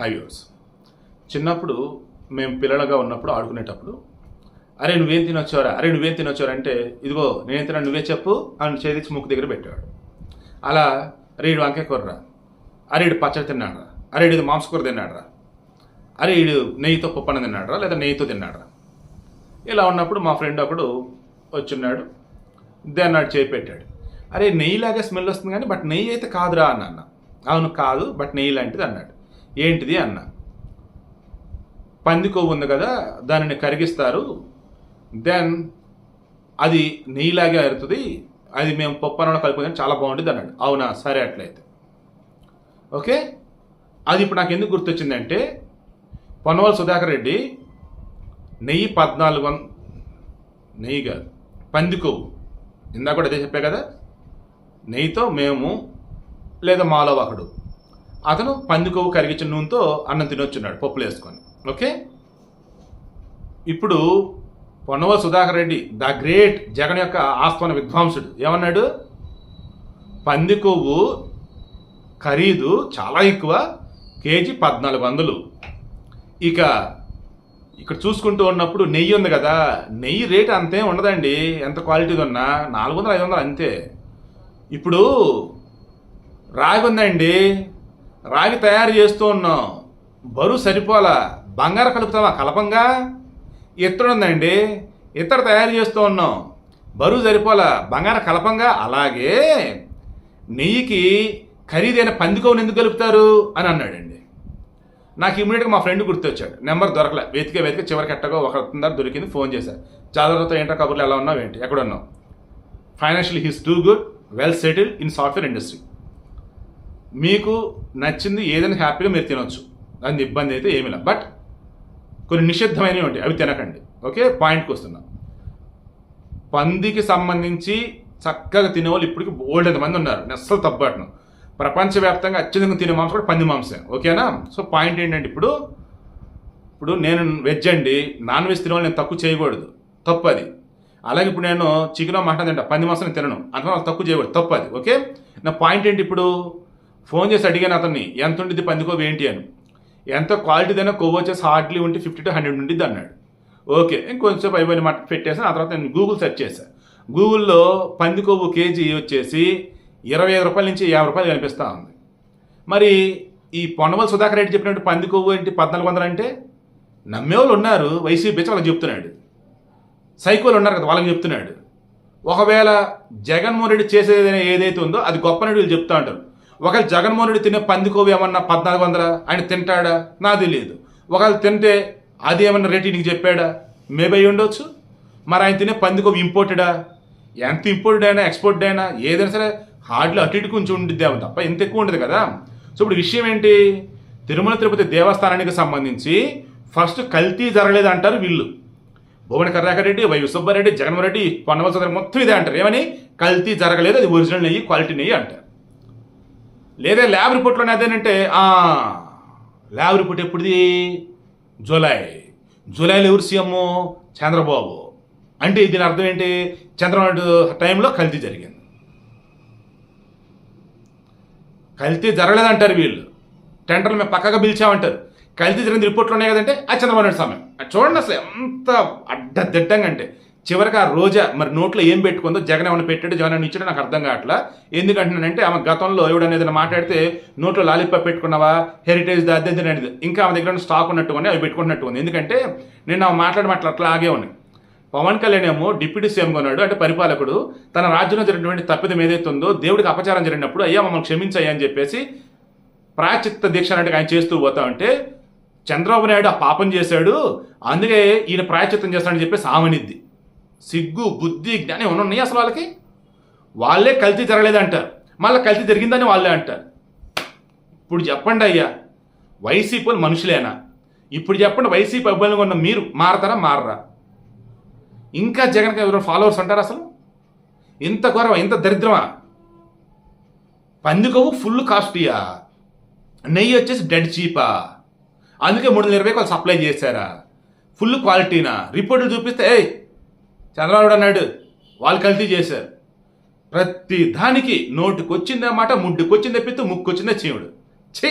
Highways చిన్నప్పుడు మేము పిల్లలుగా ఉన్నప్పుడు ఆడుకునేటప్పుడు అరే నువ్వేం తినొచ్చారా అరే నువ్వేం తినొచ్చారా అంటే ఇదిగో నేను తిన నువ్వే చెప్పు అని చేతికి ముక్కు దగ్గర పెట్టాడు అలా అరే వంకాయ కూరరా? అరే పచ్చడి తిన్నాడరా? అరే ఇది మాంసకూర తిన్నాడరా? అరేడు నెయ్యితో పప్పన్న తిన్నాడరా? లేదా నెయ్యితో తిన్నాడరా? ఇలా ఉన్నప్పుడు మా ఫ్రెండ్ ఒకడు వచ్చున్నాడు. దాన్ని చేయి పెట్టాడు. అరే నెయ్యిలాగా స్మెల్ వస్తుంది కానీ బట్ నెయ్యి అయితే కాదురా అని అన్న అవును కాదు బట్ నెయ్యి లాంటిది అన్నాడు. ఏంటిది అన్న. పంది కొవ్వు ఉంది కదా దానిని కరిగిస్తారు. దెన్ అది నెయ్యిలాగే అరుతుంది. అది మేము పప్పు అన్నంలో చాలా బాగుంటుంది అన్నాడు. అవునా? సరే అట్లయితే. ఓకే అది ఇప్పుడు నాకు ఎందుకు గుర్తొచ్చిందంటే పొన్నవల్ సుధాకర్ రెడ్డి నెయ్యి పద్నాలుగు వంద నెయ్యి కాదు పంది కొవ్వు. ఇందాక కూడా అదే చెప్పా కదా. నెయ్యితో మేము లేదా మాలో ఒకడు. అతను పంది కొవ్వు కరిగించిన నూనెతో అన్నం తినొచ్చున్నాడు పప్పులు వేసుకొని. ఓకే? ఇప్పుడు పొన్నవ సుధాకర్ రెడ్డి ద గ్రేట్ జగన్ యొక్క ఆస్థాన విద్వాంసుడు ఏమన్నాడు? పంది కొవ్వు ఖరీదు చాలా ఎక్కువ కేజీ పద్నాలుగు వందలు. ఇక ఇక్కడ చూసుకుంటూ ఉన్నప్పుడు నెయ్యి ఉంది కదా నెయ్యి రేట్ అంతే ఉండదండి. ఎంత క్వాలిటీది ఉన్నా? నాలుగు వందలు ఐదు వందలు అంతే. ఇప్పుడు రాగి ఉందండి. రాగి తయారు చేస్తూ ఉన్నాం. బరువు సరిపోలా బంగారం కలుపుతావా? కలపంగా? ఇత్తడి ఉందండి. ఇత్తడి తయారు చేస్తూ ఉన్నాం. బరువు సరిపోలా బంగారం కలపంగా? అలాగే. నెయ్యికి ఖరీదైన పందికోవని ఎందుకు కలుపుతారు? అని అన్నాడండి. నాకు ఇమీడియట్గా మా ఫ్రెండ్ గుర్తొచ్చాడు. నెంబర్ దొరకలే. వెతికే వెతికే చివరికి ఎట్టగో ఒక దగ్గర దొరికింది ఫోన్ చేశారు. జాగ్రత్తతో ఏంటో కబుర్లు ఎలా ఉన్నావు ఏంటి? ఎక్కడ ఉన్నావు financial his do good well settle in software industry. మీకు నచ్చింది ఏదైనా హ్యాపీగా మీరు తినొచ్చు. దాని ఇబ్బంది అయితే ఏమిలా లేదు. బట్ కొన్ని నిషిద్ధమైనవి ఉంటాయి. అవి తినకండి. ఓకే? పాయింట్కి వస్తున్నా. పందికి సంబంధించి చక్కగా తినేవాళ్ళు ఇప్పటికి బోల్డ్ మంది ఉన్నారు. నెస్సలు అస్సలు తప్పట్ను ప్రపంచవ్యాప్తంగా అత్యధికంగా తినే మాంసం కూడా పంది మాంసం ఓకేనా? సో పాయింట్ ఏంటంటే ఇప్పుడు ఇప్పుడు నేను వెజ్ అండి. నాన్ వెజ్ తినే నేను తక్కువ చేయకూడదు. తప్పు అది అలాగే ఇప్పుడు నేను చికెన్ మటన్ తింటా. పంది మాంసం తినను. అంటే వాళ్ళు తక్కువ చేయకూడదు. తప్పు అది ఓకే? నా పాయింట్ ఏంటి ఇప్పుడు? ఫోన్ చేసి అడిగాను అతన్ని ఎంత ఉండిద్ది పందికోవి ఏంటి అని. ఎంత క్వాలిటీదైనా కొవ్వు వచ్చేసి హార్డ్లీ ఉంటే ఫిఫ్టీ టు హండ్రెడ్ ఉండిద్ది అన్నాడు. ఓకే. ఇంకొంచెం అయిపోయిన మాట పెట్టేసాను ఆ తర్వాత నేను గూగుల్ సెర్చ్ చేశాను గూగుల్లో పంది కొవ్వు కేజీ వచ్చేసి ఇరవై ఐదు రూపాయల నుంచి యాభై రూపాయలు కనిపిస్తూ ఉంది. మరి ఈ పొన్నవల్ సుధాకర్ రెడ్డి చెప్పినట్టు పంది కొవ్వు ఏంటి పద్నాలుగు వందలు అంటే? నమ్మేవాళ్ళు ఉన్నారు వైసీపీ బెచ్చ వాళ్ళకి చెప్తున్నాడు. సైకోలు ఉన్నారు కదా వాళ్ళకి చెప్తున్నాడు. ఒకవేళ జగన్మోహన్ రెడ్డి చేసేది ఏదైతే ఉందో అది గొప్ప వీళ్ళు చెప్తా ఉంటారు. ఒకవేళ జగన్మోహన్ తినే పందికోవి ఏమన్నా పద్నాలుగు వందల? ఆయన తింటాడా? నాది తెలియదు ఒకవేళ తింటే అది ఏమన్నా రేటు నీకు చెప్పాడా? మేబీ అయి ఉండొచ్చు. మరి ఆయన తినే పందికోవి ఇంపోర్టెడా ఎంత ఇంపోర్టెడ్ అయినా ఎక్స్పోర్ట్ అయినా ఏదైనా సరే హార్డ్లో అటు ఇటు కొంచెం ఉండిద్దాము తప్ప ఎంత ఎక్కువ ఉండదు కదా? సో ఇప్పుడు విషయం ఏంటి? తిరుమల తిరుపతి దేవస్థానానికి సంబంధించి ఫస్ట్ కల్తీ జరగలేదు అంటారు వీళ్ళు. భువన కర్రాకరెడ్డి వై సుబ్బారెడ్డి జగన్మోహన్ రెడ్డి పొన్నవల మొత్తం ఇదే అంటారు. ఏమని? కల్తీ జరగలేదు అది ఒరిజినల్ నెయ్యి క్వాలిటీ నెయ్యి అంటారు. లేదా ల్యాబ్ రిపోర్ట్లో అదేనంటే ల్యాబ్ రిపోర్ట్ ఎప్పుడుది? జూలై. జూలైలో ఎవరు సీఎం? చంద్రబాబు. అంటే దీని అర్థం ఏంటి? చంద్రబాబు టైంలో కల్తీ జరిగింది. కల్తీ జరగలేదంటారు వీళ్ళు. టెండర్లు మేము పక్కగా పిలిచామంటారు. కల్తీ జరిగిన రిపోర్ట్లు ఉన్నాయి కదంటే ఆ చంద్రబాబు నాయుడు సమయం. అది చూడండి అసలు ఎంత అడ్డదిడ్డంగా అంటే. చివరికి ఆ రోజా మరి నోట్లో ఏం పెట్టుకుందో జగన్ ఏమైనా పెట్టాడు జగన్ ఏమైనా ఇచ్చాడో నాకు అర్థం కావట్లా. ఎందుకంటున్నానంటే ఆమె గతంలో ఎవడన్నా ఏదైనా మాట్లాడితే నోట్లో లాలిపా పెట్టుకున్నావా హెరిటేజ్ అద్దె అనేది. ఇంకా ఆమె దగ్గర స్టాక్ ఉన్నట్టుగానే అవి పెట్టుకున్నట్టు ఉంది. ఎందుకంటే నేను ఆమె మాట్లాడి మాటలు అట్లా ఆగే ఉన్నాయి పవన్ కళ్యాణ్ ఏమో డిప్యూటీ సీఎంగా ఉన్నాడు అంటే పరిపాలకుడు. తన రాజ్యంలో జరిగినటువంటి తప్పిదం ఏదైతే ఉందో దేవుడికి అపచారం జరిగినప్పుడు అయ్యా మమ్మల్ని క్షమించాయి అని చెప్పేసి ప్రాచిత్త దీక్ష అన్నట్టుగా ఆయన చేస్తూ పోతా ఉంటే చంద్రబాబు నాయుడు ఆ పాపం చేశాడు అందుకే ఈయన ప్రాయచిత్తం చేస్తాడని చెప్పేసి ఆమెనిద్ది. సిగ్గు బుద్ధి జ్ఞానం ఏమైనా ఉన్నాయి అసలు వాళ్ళకి? వాళ్ళే కల్తీ జరగలేదంటారు. మళ్ళీ కల్తీ జరిగిందని వాళ్ళే అంటారు. ఇప్పుడు చెప్పండి అయ్యా వైసీపీలు మనుషులేనా? ఇప్పుడు చెప్పండి వైసీపీ అభ్యర్థులుగా ఉన్న మీరు మారతారా మారరా? ఇంకా జగన్కి ఎవరు ఫాలోవర్స్ అంటారు అసలు? ఇంత ఘోరమా ఇంత దరిద్రమా? పందికొవ్వు ఫుల్ కాస్ట్లీయా నెయ్యి వచ్చేసి డెడ్ చీపా అందుకే మూడు వందల ఇరవై వాళ్ళు సప్లై చేశారా? ఫుల్ క్వాలిటీనా రిపోర్టులు చూపిస్తే ఏయ్ చంద్రబాబు అన్నాడు వాళ్ళు కల్తీ చేశారు. ప్రతి దానికి నోటుకొచ్చిందన్నమాట ముడ్డుకొచ్చిందే పిత్తు ముక్కొచ్చిందే చీముడు. ఛీ!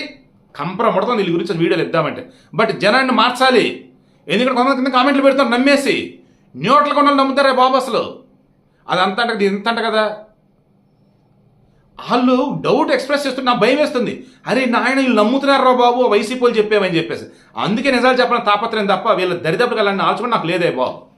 కంపర ముడతాం వీళ్ళ గురించి వీడియోలు ఇద్దామంటే. బట్ జనాన్ని మార్చాలి. ఎందుకంటే కొంతమంది కింద కామెంట్లు పెడతాం నమ్మేసి. న్యూట్ల కొనాలి నమ్ముతారే బాబు అసలు. అది అంత అంట ఇంత అంట కదా. వాళ్ళు డౌట్ ఎక్స్ప్రెస్ చేస్తుంటే నా భయం వేస్తుంది. అరే నాయన వీళ్ళు నమ్ముతున్నారు రా బాబు వైసీపీలు చెప్పేవని చెప్పేసి. అందుకే నిజాలు చెప్పడం తాపత్రయం తప్ప వీళ్ళ దరిదాపులు వెళ్ళని ఆల్చుకుని నాకు లేదే బాబు.